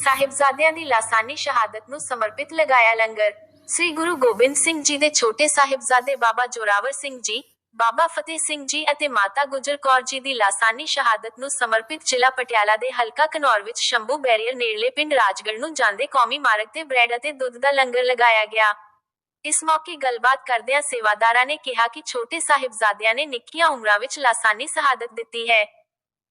ਸਾਹਿਬਜ਼ਾਦਿਆਂ ਦੀ ਲਾਸਾਨੀ ਸ਼ਹਾਦਤ ਨੂੰ ਸਮਰਪਿਤ ਲਗਾਇਆ ਲੰਗਰ। ਸ੍ਰੀ ਗੁਰੂ ਗੋਬਿੰਦ ਸਿੰਘ ਜੀ ਦੇ ਛੋਟੇ ਸਾਹਿਬਜ਼ਾਦੇ ਬਾਬਾ ਜੋਰਾਵਰ ਸਿੰਘ ਜੀ, ਬਾਬਾ ਫਤਿਹ ਸਿੰਘ ਜੀ ਅਤੇ ਮਾਤਾ ਗੁਜਰ ਕੌਰ ਜੀ ਦੀ ਲਾਸਾਨੀ ਸ਼ਹਾਦਤ ਨੂੰ ਸਮਰਪਿਤ ਜ਼ਿਲ੍ਹਾ ਪਟਿਆਲਾ ਦੇ ਹਲਕਾ ਕਨੌਰ ਵਿੱਚ ਸ਼ੰਭੂ ਬੈਰੀਅਰ ਨੇੜਲੇ ਪਿੰਡ ਰਾਜਗੜ੍ਹ ਨੂੰ ਜਾਂਦੇ ਕੌਮੀ ਮਾਰਗ ਤੇ ਬ੍ਰੈਡ ਅਤੇ ਦੁੱਧ ਦਾ ਲੰਗਰ ਲਗਾਇਆ ਗਿਆ। ਇਸ ਮੌਕੇ ਗੱਲਬਾਤ ਕਰਦਿਆਂ ਸੇਵਾਦਾਰਾਂ ਨੇ ਕਿਹਾ ਕਿ ਛੋਟੇ ਸਾਹਿਬਜ਼ਾਦਿਆਂ ਨੇ ਨਿੱਕੀਆਂ ਉਮਰਾਂ ਵਿੱਚ ਲਾਸਾਨੀ ਸ਼ਹਾਦਤ ਦਿੱਤੀ ਹੈ,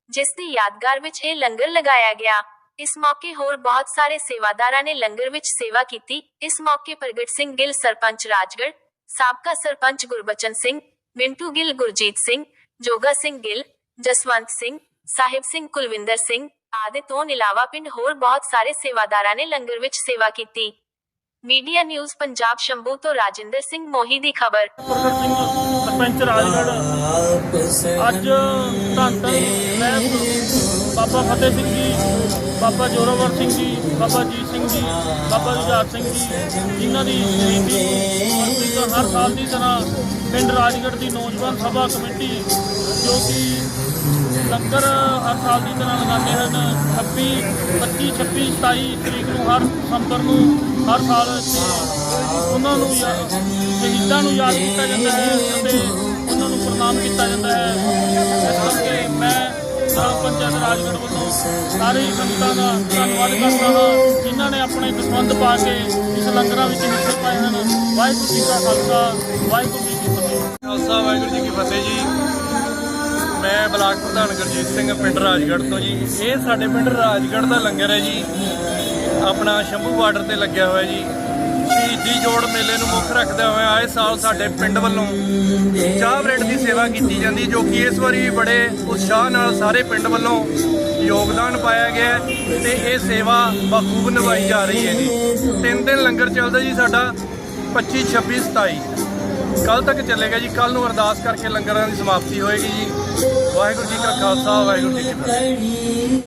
ਜਿਸ ਦੀ ਯਾਦਗਾਰ ਵਿੱਚ ਇਹ ਲੰਗਰ ਲਗਾਇਆ ਗਿਆ। ਇਸ ਮੌਕੇ ਹੋਰ ਬਹੁਤ ਸਾਰੇ ਸੇਵਾਦਾਰਾਂ ਨੇ ਲੰਗਰ ਵਿੱਚ ਸੇਵਾ ਕੀਤੀ। ਇਸ ਮੌਕੇ ਪ੍ਰਗਟ ਸਿੰਘ ਗਿੱਲ, ਸਰਪੰਚ ਰਾਜਗੜ੍ਹ, ਸਾਬਕਾ ਸਰਪੰਚ ਗੁਰਬਚਨ ਸਿੰਘ, ਮਿੰਟੂ ਗਿੱਲ, ਗੁਰਜੀਤ ਸਿੰਘ, ਜੋਗਾ ਸਿੰਘ ਗਿੱਲ, ਜਸਵੰਤ ਸਿੰਘ, ਸਾਹਿਬ ਸਿੰਘ, ਕੁਲਵਿੰਦਰ ਸਿੰਘ ਆਦਿ ਤੋਂ ਇਲਾਵਾ ਪਿੰਡ ਹੋਰ ਬਹੁਤ ਸਾਰੇ ਸੇਵਾਦਾਰਾਂ ਨੇ ਲੰਗਰ ਵਿੱਚ ਸੇਵਾ ਕੀਤੀ। ਮੀਡੀਆ ਨਿਊਜ਼ ਪੰਜਾਬ ਸ਼ੰਭੂ ਤੋਂ ਰਾਜਿੰਦਰ ਸਿੰਘ ਮੋਹੀ ਦੀ ਖਬਰ। ਪ੍ਰਗਟ ਸਿੰਘ ਸਰਪੰਚ ਰਾਜਗੜ੍ਹ। ਅੱਜ ਧੰਨ ਧੰਨ ਮੈਂ ਬਾਬਾ ਫਤਿਹ ਸਿੰਘ ਜੀ, ਬਾਬਾ ਜੋਰਾਵਰ ਸਿੰਘ ਜੀ, ਬਾਬਾ ਜੀਤ ਸਿੰਘ ਜੀ, ਬਾਬਾ ਜੁਝਾਰ ਸਿੰਘ ਜੀ, ਜਿਨ੍ਹਾਂ ਦੀ ਸ਼ਹੀਦੀ ਹਰ ਸਾਲ ਦੀ ਤਰ੍ਹਾਂ ਪਿੰਡ ਰਾਜਗੜ੍ਹ ਦੀ ਨੌਜਵਾਨ ਸਭਾ ਕਮੇਟੀ ਜੋ ਕਿ ਲੰਗਰ ਹਰ ਸਾਲ ਦੀ ਤਰ੍ਹਾਂ ਲਗਾਉਂਦੇ ਹਨ 26 25 26 27 ਤਰੀਕ ਨੂੰ ਹਰ ਦਸੰਬਰ ਨੂੰ, ਹਰ ਸਾਲ ਉਹਨਾਂ ਨੂੰ ਸ਼ਹੀਦਾਂ ਨੂੰ ਯਾਦ ਕੀਤਾ ਜਾਂਦਾ ਹੈ ਅਤੇ ਉਹਨਾਂ ਨੂੰ ਪ੍ਰਣਾਮ ਕੀਤਾ ਜਾਂਦਾ ਹੈ। ਇਸ ਕਰਕੇ ਮੈਂ ਗ੍ਰਾਮ ਪੰਚਾਇਤ ਰਾਜਗੜ੍ਹ ਵੱਲੋਂ ਸਾਰੇ ਹੀ ਸੰਗਤਾਂ ਦਾ ਧੰਨਵਾਦ ਕਰਦਾ ਹਾਂ, ਜਿਨ੍ਹਾਂ ਨੇ ਆਪਣੇ ਦਸਵੰਧ ਪਾ ਕੇ ਇਸ ਲੰਗਰਾਂ ਵਿੱਚ ਹਿੱਸੇ ਪਾਏ ਹਨ। ਵਾਹਿਗੁਰੂ ਜੀ ਕਾ ਖਾਲਸਾ, ਵਾਹਿਗੁਰੂ ਜੀ ਕੀ ਫਤਿਹ। ਖਾਲਸਾ, ਵਾਹਿਗੁਰੂ ਜੀ ਕੀ ਫਤਿਹ ਜੀ। ਮੈਂ ਬਲਾਕ ਪ੍ਰਧਾਨ ਗੁਰਜੀਤ ਸਿੰਘ, ਪਿੰਡ ਰਾਜਗੜ੍ਹ ਤੋਂ ਜੀ। ਇਹ ਸਾਡੇ ਪਿੰਡ ਰਾਜਗੜ੍ਹ ਦਾ ਲੰਗਰ ਹੈ ਜੀ। ਆਪਣਾ ਸ਼ੰਭੂ ਬਾਰਡਰ ਤੇ ਲੱਗਿਆ ਹੋਇਆ ਜੀ। ਸ਼ਹੀਦੀ ਜੋੜ ਮੇਲੇ ਨੂੰ ਮੁੱਖ ਰੱਖਦੇ ਹੋਇਆ ਆਏ ਸਾਲ ਸਾਡੇ ਪਿੰਡ ਵੱਲੋਂ ਚਾਹ ਬ੍ਰੈਡ ਦੀ ਸੇਵਾ ਕੀਤੀ ਜਾਂਦੀ, ਜੋ ਕਿ ਇਸ ਵਾਰੀ ਵੀ ਬੜੇ ਉਤਸ਼ਾਹ ਨਾਲ ਸਾਰੇ ਪਿੰਡ ਵੱਲੋਂ ਯੋਗਦਾਨ ਪਾਇਆ ਗਿਆ ਹੈ ਤੇ ਇਹ ਸੇਵਾ ਬਖੂਬ ਨਿਭਾਈ ਜਾ ਰਹੀ ਹੈ ਜੀ। ਤਿੰਨ ਦਿਨ ਲੰਗਰ ਚੱਲਦਾ ਜੀ ਸਾਡਾ। 25 26 27 ਕੱਲ ਤੱਕ ਚੱਲੇਗਾ ਜੀ। ਕੱਲ ਨੂੰ ਅਰਦਾਸ ਕਰਕੇ ਲੰਗਰਾਂ ਦੀ ਸਮਾਪਤੀ ਹੋਏਗੀ ਜੀ। ਵਾਹਿਗੁਰੂ ਜੀ ਕਾ ਖਾਲਸਾ, ਵਾਹਿਗੁਰੂ ਜੀ ਕੀ ਫਤਿਹ।